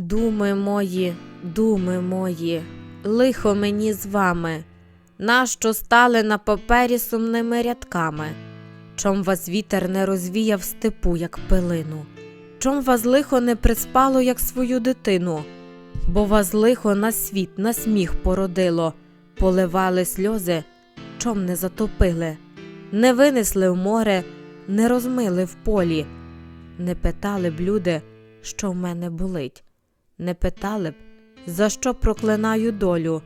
Думи мої, думи мої, лихо мені з вами, нащо стали на папері сумними рядками? Чом вас вітер не розвіяв степу, як пилину? Чом вас лихо не приспало, як свою дитину? Бо вас лихо на світ, на сміх породило, поливали сльози, чом не затопили, не винесли в море, не розмили в полі, не питали б люди, що в мене болить, не питали б, за що проклинаю долю,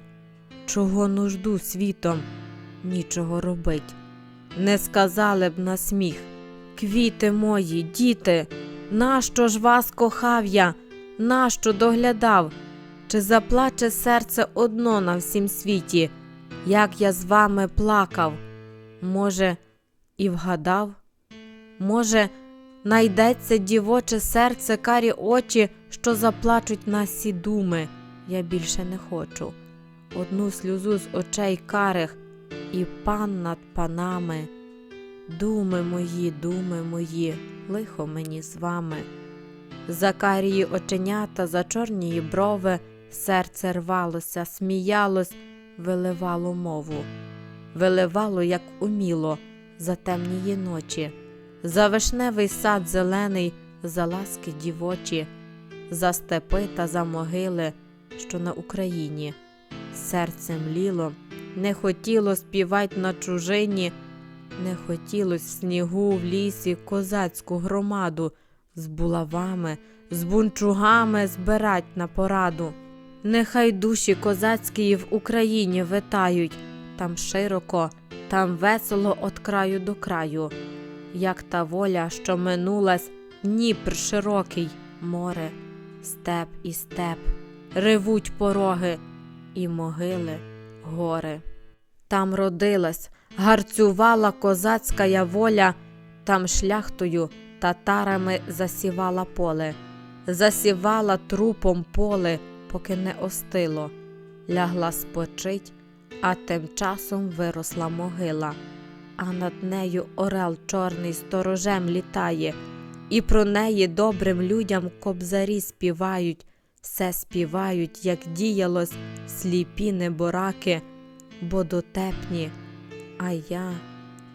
чого нужду світом, нічого робить. Не сказали б на сміх, квіти мої, діти, нащо ж вас кохав я, нащо доглядав? Чи заплаче серце одно на всім світі, як я з вами плакав? Може, і вгадав? Може, найдеться дівоче серце, карі очі, що заплачуть на думи. Я більше не хочу. Одну сльозу з очей карих і пан над панами. Думи мої, думи мої, лихо мені з вами. За карії оченята, за чорнії брови, серце рвалося, сміялось, виливало мову, виливало, як уміло, за темнії ночі, за вишневий сад зелений, за ласки дівочі, за степи та за могили, що на Україні. Серце мліло, не хотіло співать на чужині, не хотілось в снігу в лісі козацьку громаду з булавами, з бунчугами збирать на пораду. Нехай душі козацькі в Україні витають, там широко, там весело от краю до краю, як та воля, що минулась, Дніпр широкий, море, степ і степ, ревуть пороги і могили, гори. Там родилась, гарцювала козацька воля, там шляхтою татарами засівала поле, засівала трупом поле, поки не остило, лягла спочить, а тим часом виросла могила, а над нею орел чорний сторожем літає, і про неї добрим людям кобзарі співають, все співають, як діялось сліпі небораки, бо дотепні. А я,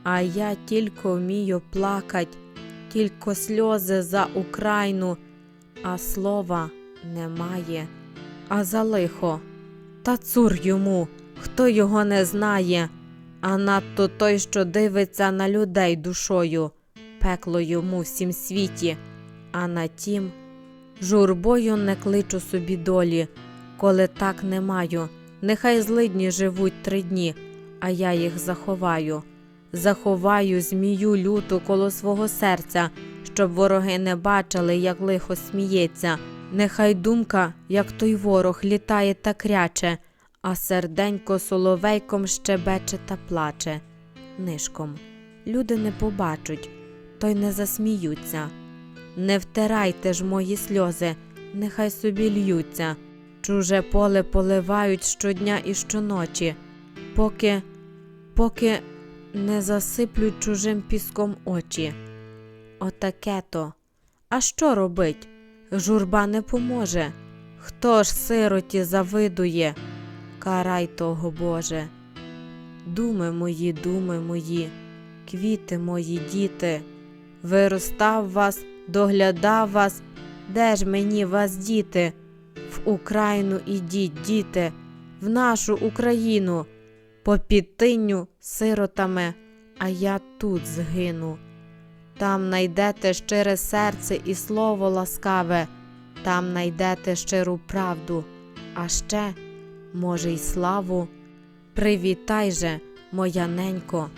а я тільки вмію плакать, тільки сльози за Україну, а слова немає. А за лихо, та цур йому, хто його не знає, а надто той, що дивиться на людей душою, пекло йому всім світі, а на тім журбою не кличу собі долі, коли так не маю, нехай злидні живуть три дні, а я їх заховаю. Заховаю змію люту коло свого серця, щоб вороги не бачили, як лихо сміється. Нехай думка, як той ворог, літає та кряче, а серденько соловейком щебече та плаче. Нишком люди не побачать, то й не засміються. Не втирайте ж мої сльози, нехай собі льються. Чуже поле поливають щодня і щоночі, поки, поки не засиплють чужим піском очі. Отаке то. А що робить? Журба не поможе. Хто ж сироті завидує? Карай того, Боже. Думи мої, думи мої, квіти мої, діти, виростав вас, доглядав вас, де ж мені вас, діти? В Україну ідіть, діти, в нашу Україну, по підтинню сиротами, а я тут згину. Там найдете щире серце і слово ласкаве, там найдете щиру правду, а ще, може, й славу. Привітай же, моя ненько,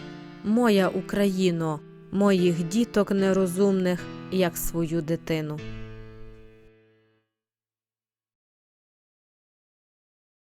моя Україно, моїх діток нерозумних, як свою дитину.